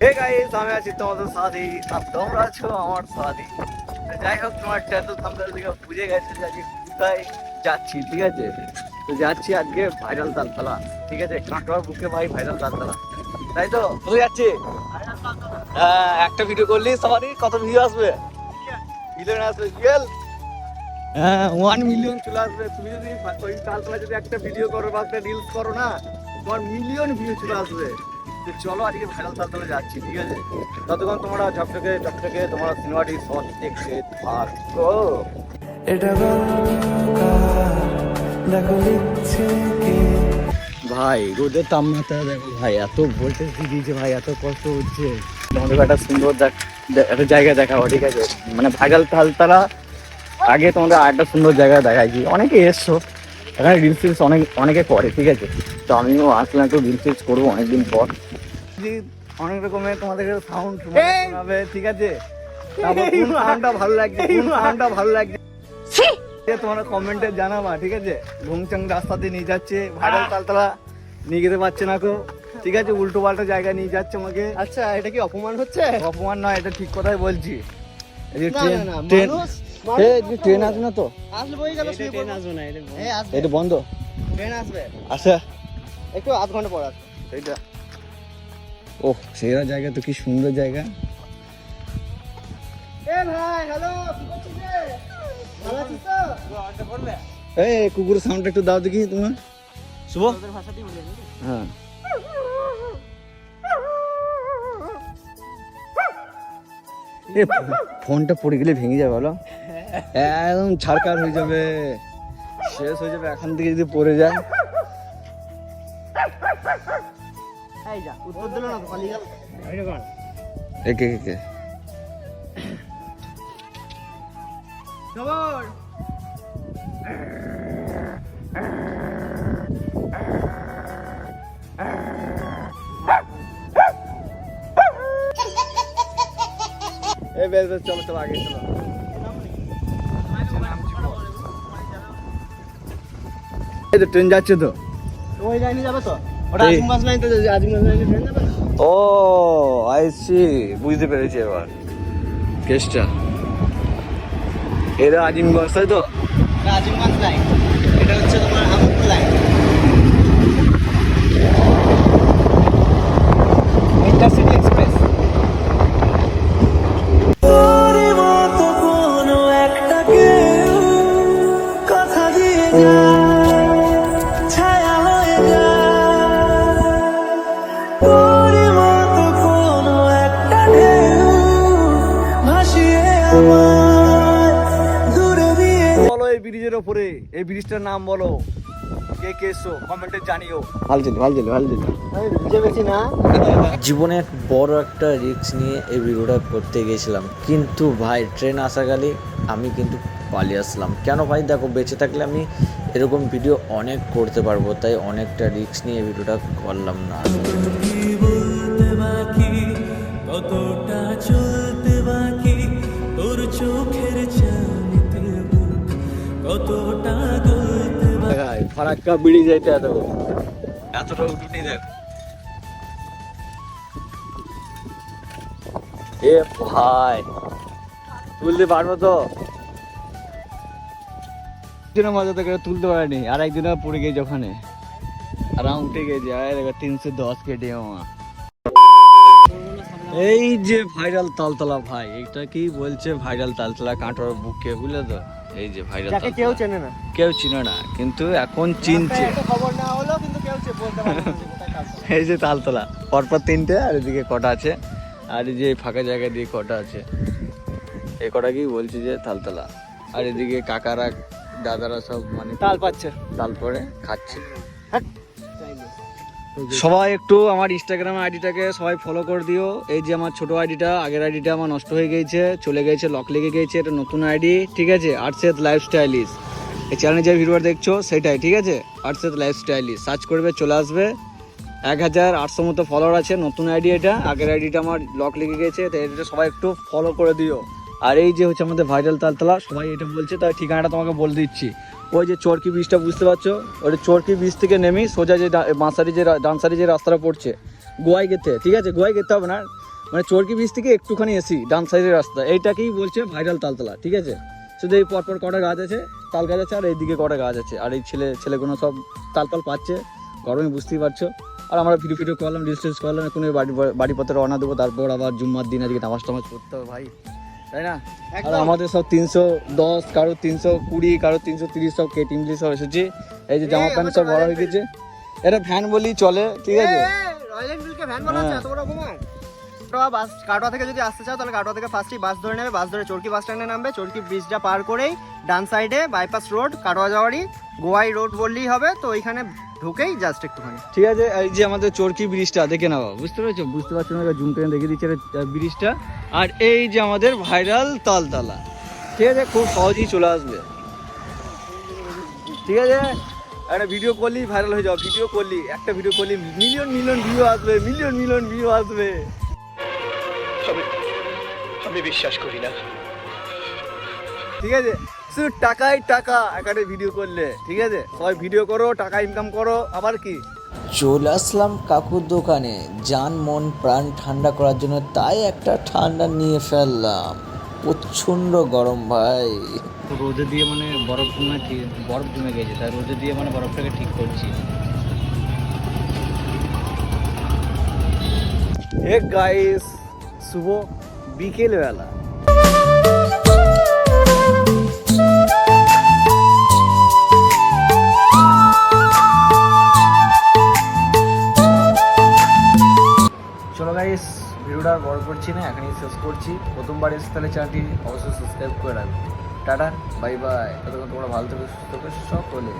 Hey guys আমি আছি তোমাদের সাথে, আর তোমরা আছো আমার সাথে। যাই হোক, তোমার ট্যাটু থাম্বনেল দিকে বুঝে গেছে যে আজকে কোথায় যাচ্ছি, ঠিক আছে? তো যাচ্ছি আজকে ভাইরাল তালতলা, ঠিক আছে? কাটোয়ার বুকে ভাই ভাইরাল তালতলা। তাই তো? কোথায় যাচ্ছি? হ্যাঁ একটা ভিডিও করলি সবারই? কত ভিউ আসবে? মিলিয়ন আসবে রিয়েল হ্যাঁ ওয়ান মিলিয়ন চলে আসবে। তুমি যদি ওই তালতলা যদি একটা ভিডিও করো বা একটা রিলস করো না, তোমার মিলিয়ন ভিউ চলে আসবে। তো চলো আজকে ভাইরাল তালতলা যাচ্ছি ঠিক আছে? ততক্ষণ তোমরা ঝকঝকে ঝকঝকে তোমরা সিনেমাটি সব দেখতে থাকো। এটা দেখো লিখছে কে। ভাই রোদের তাপমাত্রা দেখো ভাই এত ভোল্টেজ দিয়ে দিয়েছে ভাই এত কষ্ট হচ্ছে। তোমাদের একটা সুন্দর দেখ- একটা জায়গা দেখাবো ঠিক আছে? মানে ভাইরাল তালতলা আগে তোমাদের আরেকটা সুন্দর জায়গা দেখাইছি। অনেকে এসছো এখানে রিলস টিলস অনেক অনেকে করে ঠিক আছে? তো আমিও আসলে একটু রিলস টিলস করব অনেকদিন পর। অনেক রকমের তোমাদের সাউন্ড শোনাবে ঠিক আছে? তারপর কোন সাউন্ডটা ভালো লাগছে কোন সাউন্ডটা ভালো লাগছে? তোমরা কমেন্টে জানাবা ঠিক আছে? ঘুমচাং রাস্তা দিয়ে নিয়ে যাচ্ছে ভাইরাল তালতলা নিয়ে যেতে পারছে না কো ঠিক আছে? উল্টো পাল্টা জায়গায় নিয়ে যাচ্ছে আমাকে। আচ্ছা এটা কি অপমান হচ্ছে? অপমান নয় এটা ঠিক কথাই বলছি। এই যে ট্রেন ট্রেন এই আসবে না তো? আসলে বই গেল শুয়ে পড়ব। এই আসবে। এটা বন্ধ। ট্রেন আসবে। আচ্ছা। একটু আধ ঘণ্টা পর আসবে। এইটা। ওহ সেরা জায়গা তো কি সুন্দর জায়গা। এ ভাই হ্যালো কি করছিস রে? ভালো আছিস তো? এই কুকুরের সাউন্ডটা একটু দাও দেখি তোমার। শুভ? হ্যাঁ। এ ফোনটা পড়ে গেলে ভেঙে যাবে বলো একদম ছাড়কার হয়ে যাবে। শেষ হয়ে যাবে এখান থেকে যদি পড়ে যায়। একে একে। খবর এই বেশ বেশ চলো চলো আগে চলো। এই তো ট্রেন যাচ্ছে তো। ওই লাইনে যাবে তো? ওটা আজিমগঞ্জ লাইন তো আজিমগঞ্জ লাইনে ট্রেন যাবে ও আইসি বুঝতে পেরেছি এবার। কেসটা। এরা আজিম তাই তো? আজিমগঞ্জ লাইন। এটা হচ্ছে তোমার আমুল লাইন। ওপরে এই ব্রিজটার নাম বলো। কে কে এসো কমেন্টে জানিও। ভালো ছিল আমি বুঝে না। জীবনে বড় একটা রিস্ক নিয়ে এই ভিডিওটা করতে গেছিলাম কিন্তু ভাই ট্রেন আসাকালে আমি কিন্তু পালিয়ে আসলাম। কেন ভাই দেখো বেঁচে থাকলে আমি এরকম ভিডিও অনেক করতে পারব তাই অনেকটা রিস্ক নিয়ে এই ভিডিওটা করলাম না। কি কতটা ফারাক্কা এটা এত এতটা উঠুনি দেখ এ ভাই তুলতে পারব তো? একদিনের মজা থেকে তুলতে পারিনি আর একদিন পড়ে গেছে ওখানে। আর আমি উঠে গেছি আর তিনশো দশ কেটে আমার। এই যে ভাইরাল তালতলা ভাই এটা কি বলছে ভাইরাল তালতলা কাঁটোর বুকে বুঝলে তো? এই যে ভাইরাল যাকে কেউ চেনে না। কেউ চিনে না কিন্তু এখন চিনছে। খবর না হলো কিন্তু কেউ বলতে পারবে না। এই যে তালতলা পরপর তিনটে আর এদিকে কটা আছে আর এই যে ফাঁকা জায়গা দিয়ে কটা আছে। এই কটা কি বলছি যে তালতলা আর এদিকে কাকারা দাদারা সব মানে তাল পাচ্ছে। তাল পরে খাচ্ছে। হ্যাঁ সবাই একটু আমার ইনস্টাগ্রাম আইডিটাকে সবাই ফলো করে দিও। এই যে আমার ছোট আইডিটা, আগের আইডিটা আমার নষ্ট হয়ে গেছে, চলে গেছে লক লেগে গেছে, এটা নতুন আইডি, ঠিক আছে? আর্টসেত লাইফ স্টাইলিশ এই চ্যানেলে যে ভিডিওটা দেখছ, সেটাই, ঠিক আছে? আর্টসেত লাইফ স্টাইলিশ সার্চ করবে, চলে আসবে। এক হাজার আটশো মতো ফলোয়ার আছে, নতুন আইডি এটা। আগের আইডিটা আমার লক লেগে গেছে তো এটা সবাই একটু ফলো করে দিও। আর এই যে হচ্ছে আমাদের ভাইরাল তালতলা, সবাই এটা বলছে তাই ঠিকানাটা তোমাকে বলে দিচ্ছি। ওই যে চরকি বীজটা বুঝতে পারছ? ওই চরকি বীজ থেকে নেমেই সোজা যে বাঁশারি যে ডানসারি যে রাস্তাটা পড়ছে, গোয়াই গেতে ঠিক আছে? গোয়াই গেতে হবে না? মানে চরকি ব্রিজ থেকে একটুখানি এসি ডান সাইডের রাস্তা, এইটাকেই বলছে ভাইরাল তালতলা, ঠিক আছে? শুধু এই পরপর কটা গাছ আছে, তাল গাছ আছে আর এইদিকে কটা গাছ আছে। আর এই ছেলে ছেলেগুলো সব তাল তাল পাচ্ছে, গরমে বুঝতেই পারছ। আর আমরা ভিডিও ফিডিও করলাম রিলস করলাম, এখন এই বাড়ি বাড়িপত্রে রওনা দেবো, তারপর আবার জুম্মার দিন, আজকে নামাজ টামাজ করতে হবে ভাই। তাই না? আর আমাদের সব তিনশো দশ কারও তিনশো কুড়ি কারও তিনশো তিরিশ সব কে টিম সব এসেছে। এই যে জামা প্যান্ট সব ভরা হয়ে গেছে। এটা ফ্যান বলি চলে ঠিক আছে? রয়্যাল ভ্যান বানাচ্ছে হ্যাঁ। বাস কাটোয়া থেকে যদি আসতে চাও তাহলে কাটোয়া থেকে ফার্স্টই বাস ধরে নেবে। বাস ধরে চরকি বাস স্ট্যান্ডে নামবে। চরকি ব্রিজটা পার করেই ডান সাইডে বাইপাস রোড কাটোয়া যাওয়ারই গোয়াই রোড বললেই হবে তো ওইখানে ঢুকেই জাস্ট একটুখানি। ঠিক আছে এই যে আমাদের চরকি ব্রিজটা দেখে নাও বুঝতে পেরেছ? বুঝতে পারছ না জুম করে দেখে দিচ্ছে ব্রিজটা। আর এই যে আমাদের ভাইরাল তালতলা ঠিক আছে খুব সহজেই চলে আসবে। ঠিক আছে একটা ভিডিও করলেই ভাইরাল হয়ে যাও ভিডিও করলি একটা ভিডিও করলি মিলিয়ন মিলিয়ন ভিউ আসবে মিলিয়ন মিলিয়ন ভিউ আসবে। আমি আমি বিশ্বাস করি না। ঠিক আছে শুধু টাকাই টাকা একটা ভিডিও করলে ঠিক আছে? সবাই ভিডিও করো টাকা ইনকাম করো আবার কি? চলে আসলাম কাকুর দোকানে। যান মন প্রাণ ঠান্ডা করার জন্য তাই একটা ঠান্ডা নিয়ে ফেললাম। প্রচণ্ড গরম ভাই। রোদে দিয়ে মানে বরফ জমে বরফ জমে গেছে তাই রোদে দিয়ে মানে বরফটাকে ঠিক করছি। হে গাইস শুভ বিকেল ভিডিওটা আর বড় করছি না, এখানেই শেষ করছি। প্রথমবার এসে তাহলে চ্যানেলটি অবশ্যই সাবস্ক্রাইব করে রাখবে। টাটা বাই বাই ততক্ষণ তোমরা ভালো থেকে, সুস্থ করে সকলে